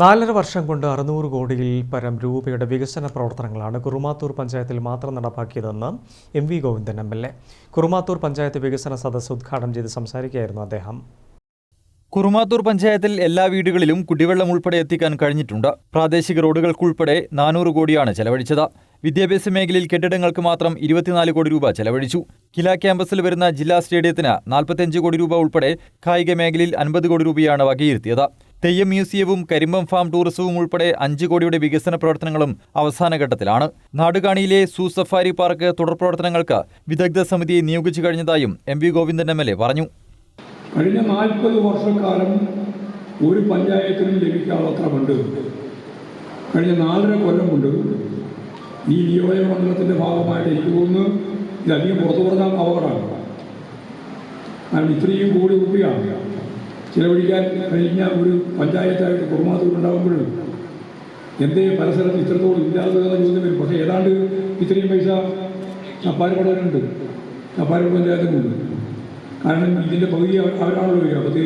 നാലര വർഷം കൊണ്ട് അറുന്നൂറ് കോടിയിൽ പരം രൂപയുടെ വികസന പ്രവർത്തനങ്ങളാണ് കുറുമാത്തൂർ പഞ്ചായത്തിൽ മാത്രം നടപ്പാക്കിയതെന്ന് M V Govindan M L A. Kurumathur panchayat വികസന സദസ്സ് ഉദ്ഘാടനം ചെയ്ത് സംസാരിക്കുകയായിരുന്നു അദ്ദേഹം. കുറുമാത്തൂർ പഞ്ചായത്തിൽ എല്ലാ വീടുകളിലും കുടിവെള്ളം ഉൾപ്പെടെ എത്തിക്കാൻ കഴിഞ്ഞിട്ടുണ്ട്. പ്രാദേശിക റോഡുകൾക്കുൾപ്പെടെ നാനൂറ് കോടിയാണ് ചെലവഴിച്ചത്. വിദ്യാഭ്യാസ മേഖലയിൽ കെട്ടിടങ്ങൾക്ക് മാത്രം ഇരുപത്തിനാല് കോടി രൂപ ചെലവഴിച്ചു. കില ക്യാമ്പസിൽ വരുന്ന ജില്ലാ സ്റ്റേഡിയത്തിന് നാൽപ്പത്തിയഞ്ച് കോടി രൂപ ഉൾപ്പെടെ കായിക മേഖലയിൽ അൻപത് കോടി രൂപയാണ് വകയിരുത്തിയത്. തെയ്യം മ്യൂസിയവും കരിമ്പം ഫാം ടൂറിസവും ഉൾപ്പെടെ അഞ്ച് കോടിയുടെ വികസന പ്രവർത്തനങ്ങളും അവസാന ഘട്ടത്തിലാണ്. നാടുകാണിയിലെ സൂ സഫാരി പാർക്ക് തുടർ പ്രവർത്തനങ്ങൾക്ക് വിദഗ്ധ സമിതിയെ നിയോഗിച്ചു കഴിഞ്ഞതായും M V Govindan M L A പറഞ്ഞു. കഴിഞ്ഞ നാൽപ്പത് വർഷക്കാലം ഒരു പഞ്ചായത്തിനും ഫണ്ട് കഴിഞ്ഞ നാലര കൊല്ലം കൊണ്ട് ഈ നിയോജക മണ്ഡലത്തിന്റെ ഭാഗമായിട്ട് എനിക്ക് തോന്നുന്നു ഇതധികം പുറത്തു പറഞ്ഞാൽ അപകടമാണ് കാരണം ഇത്രയും കോടി രൂപ ചിലവഴിക്കാൻ കഴിഞ്ഞ ഒരു പഞ്ചായത്തായിട്ട് കുറുമാത്തൂർ ഉണ്ടാകുമ്പോഴും എന്തേ പല സ്ഥലത്ത് ഇത്രത്തോളം ഇല്ലാതെ ചോദ്യം വരും. പക്ഷേ ഏതാണ്ട് ഇത്രയും പൈസ ചപ്പാരപ്പടവനുണ്ട് ചപ്പാരപ്പട പഞ്ചായത്തിനുണ്ട് കാരണം ഇതിന്റെ പകുതി അവരാണല്ലോ വരിക. പത്ത്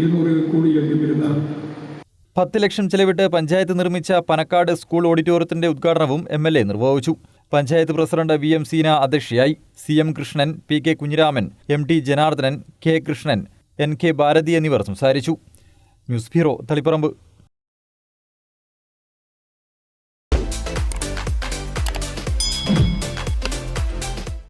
ഇരുന്നൂറ് കോടിയിലധികം വരുന്ന പത്ത് ലക്ഷം ചെലവിട്ട് പഞ്ചായത്ത് നിർമ്മിച്ച പനക്കാട് സ്കൂൾ ഓഡിറ്റോറിയത്തിന്റെ ഉദ്ഘാടനവും എം എൽ എ നിർവഹിച്ചു. Panchayat president V M Seena അധ്യക്ഷയായി. C M Krishnan P K Kunhiraman M T Janardhanan K Krishnan N K Bharathi എന്നിവർ സംസാരിച്ചു. News bureau Taliparamba.